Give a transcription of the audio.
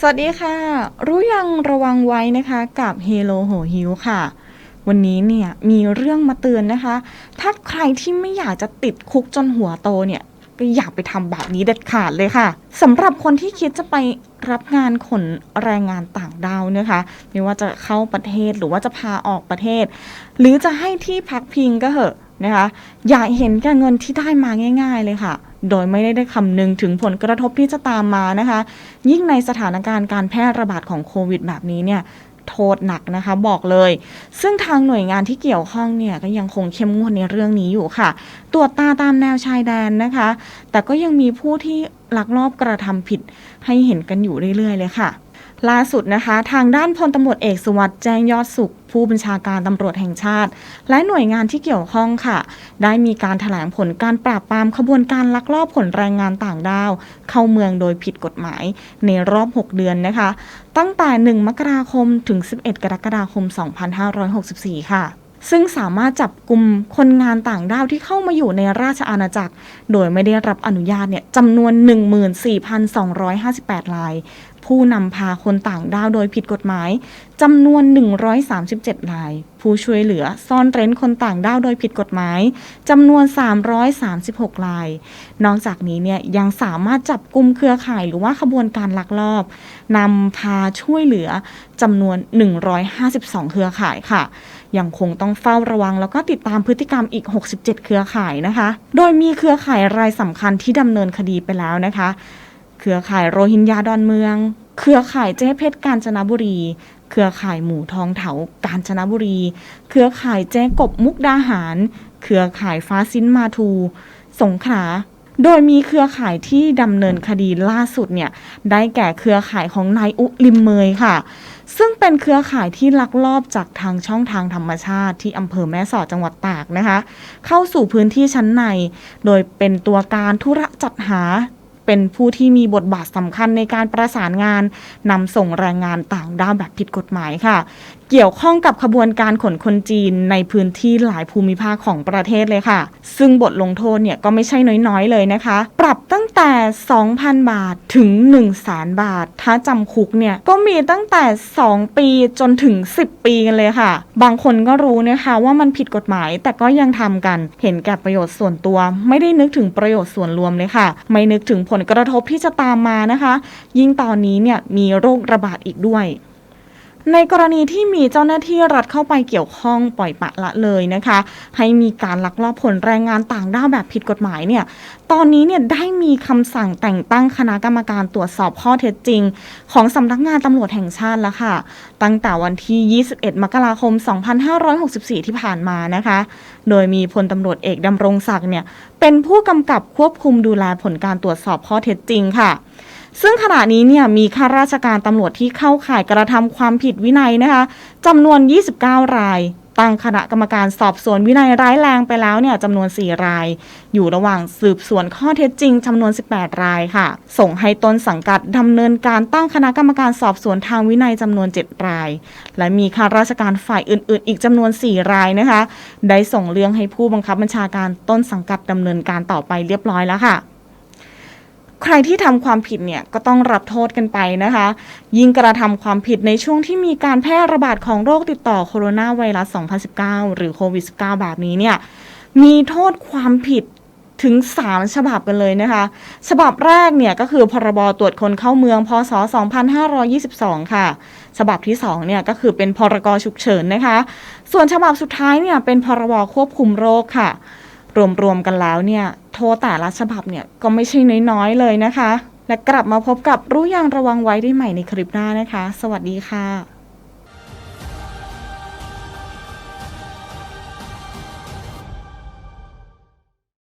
สวัสดีค่ะ รู้ยังระวังไว้นะคะกับ Hello โหหิวค่ะ วันนี้เนี่ยมีเรื่องมาเตือนนะคะ ถ้าใครที่ไม่อยากจะติดคุกจนหัวโตเนี่ยก็อยากไปทำแบบนี้เด็ดขาดเลยค่ะสำหรับคนที่คิดจะไปรับงานขนแรงงานต่างด้าวนะคะ ไม่ว่าจะเข้าประเทศหรือว่าจะพาออกประเทศ หรือจะให้ที่พักพิงก็เหอะนะคะ อย่าเห็นแก่เงินที่ได้มาง่าย ๆ เลยค่ะ โดยไม่ได้ได้คำนึงถึงผลกระทบที่จะตามมานะคะ ยิ่งในสถานการณ์การแพร่ระบาดของโควิดแบบนี้เนี่ยโทษหนักนะคะบอกเลย ซึ่งทางหน่วยงานที่เกี่ยวข้องเนี่ยก็ยังคงเข้มงวดในเรื่องนี้อยู่ค่ะ ตรวจตาตามแนวชายแดนนะคะ แต่ก็ยังมีผู้ที่ลักลอบกระทำผิดให้เห็นกันอยู่เรื่อยๆเลยค่ะ ล่าสุดนะคะ ทางด้านพลตำรวจเอกสุวัสด์แจ้งยอดสุข ผู้บัญชาการตำรวจแห่งชาติ และหน่วยงานที่เกี่ยวข้องค่ะ ได้มีการถแถลงผลการปราบปรามขบวนการลักลอบขนแรงงานต่างด้าว เข้าเมืองโดยผิดกฎหมาย ในรอบ 6 เดือนนะคะ ตั้งแต่ 1 มกราคมถึง 11 กรกฎาคม 2564 ค่ะ ซึ่งสามารถจับกลุ่มคนงานต่างด้าวที่เข้ามาอยู่ในราชอาณาจักร โดยไม่ได้รับอนุญาตเนี่ยจำนวน 14,258ราย ผู้นำพาคนต่างด้าวโดยผิดกฎหมายจำนวน 137ราย ผู้ช่วยเหลือซ่อนเร้นคนต่างด้าวโดยผิดกฎหมายจำนวน 336ราย นอกจากนี้เนี่ยยังสามารถจับกลุ่มเครือข่ายหรือว่าขบวนการลักลอบนำพาช่วยเหลือจำนวน 152 เครือข่ายค่ะ ยังคงต้องเฝ้าระวัง แล้วก็ติดตามพฤติกรรมอีก 67 เครือข่ายนะคะ โดยมีเครือข่ายรายสำคัญที่ดำเนินคดีไปแล้วนะคะ เครือข่ายโรฮิงญาดอนเมือง เครือข่ายเจ๊เพชรกาญจนบุรี เครือข่ายหมูทองเถากาญจนบุรี เครือข่ายเจ๊กบมุกดาหาร เครือข่ายฟ้าซินมาทู สงขลาโดยมีเครือข่ายที่ดำเนินคดีล่าสุดเนี่ย ได้แก่เครือข่ายของนายอุลิมเมยค่ะ ซึ่งเป็นเครือข่ายที่ลักลอบจากทางช่องทางธรรมชาติที่อำเภอแม่สอดจังหวัดตากนะคะ เข้าสู่พื้นที่ชั้นใน โดยเป็นตัวการธุระจัดหาเป็นผู้ที่มีบทบาทสำคัญในการประสานงานนำส่งแรงงานต่างด้าวแบบผิดกฎหมายค่ะ เกี่ยวข้องกับขบวนการขนคนจีนในพื้นที่หลายภูมิภาคของประเทศเลยค่ะ ซึ่งบทลงโทษเนี่ยก็ไม่ใช่น้อยๆเลยนะคะ ปรับ แต่ 2,000 บาทถึง 1 0 0 0 0แสนบาท ถ้าจำคุกเนี่ย ก็มีตั้งแต่ 2 ปีจนถึง 10 ปีกันเลยค่ะ บางคนก็รู้นะคะว่ามันผิดกฎหมาย แต่ก็ยังทำกัน เห็นแก่ประโยชน์ส่วนตัว ไม่ได้นึกถึงประโยชน์ส่วนรวมเลยค่ะ ไม่นึกถึงผลกระทบที่จะตามมานะคะ ยิ่งตอนนี้เนี่ยมีโรคระบาดอีกด้วย ในกรณีที่มีเจ้าหน้าที่รัฐเข้าไปเกี่ยวข้องปล่อยปะละเลยนะคะ ให้มีการลักลอบผลแรงงานต่างด้าวแบบผิดกฎหมายเนี่ยตอนนี้เนี่ยได้มีคำสั่งแต่งตั้งคณะกรรมการตรวจสอบข้อเท็จจริง ของสำนักงานตำรวจแห่งชาติแล้วค่ะ ตั้งแต่วันที่ 21 มกราคม 2564 ที่ผ่านมานะคะ โดยมีพลตำรวจเอกดำรงศักดิ์เนี่ยเป็นผู้กำกับควบคุมดูแลผลการตรวจสอบข้อเท็จจริงค่ะ ซึ่งขณะนี้เนี่ยมีข้าราชการตำรวจที่เข้าข่ายกระทำความผิดวินัยนะคะจำนวน 29 รายตั้งคณะกรรมการสอบสวนวินัยร้ายแรงไปแล้วเนี่ยจำนวน 4 ราย อยู่ระหว่างสืบสวนข้อเท็จจริงจำนวน 18 รายค่ะ ส่งให้ต้นสังกัดดำเนินการตั้งคณะกรรมการสอบสวนทางวินัยจำนวน 7 ราย และมีข้าราชการฝ่ายอื่น ๆ อีกจำนวน 4 รายนะคะ ได้ส่งเรื่องให้ผู้บังคับบัญชาการต้นสังกัดดำเนินการต่อไปเรียบร้อยแล้วค่ะ ใครที่ทำความผิดเนี่ยก็ต้องรับโทษกันไปนะคะ ยิ่งกระทำความผิดในช่วงที่มีการแพร่ระบาดของโรคติดต่อโคโรนาไวรัส 2019 หรือโควิด -19 แบบนี้เนี่ยมีโทษความผิดถึง 3 ฉบับกันเลยนะคะ ฉบับแรกเนี่ยก็คือพรบตรวจคนเข้าเมืองพศ 2522 ค่ะ ฉบับที่2เนี่ยก็คือเป็นพรกฉุกเฉินนะคะ ส่วนฉบับสุดท้ายเนี่ยเป็นพรบควบคุมโรคค่ะ รวมๆกันแล้วเนี่ย โทษแต่ละฉบับเนี่ยก็ไม่ใช่น้อยๆเลยนะคะ และกลับมาพบกับรู้อย่างระวังไว้ได้ใหม่ในคลิปหน้านะคะ สวัสดีค่ะ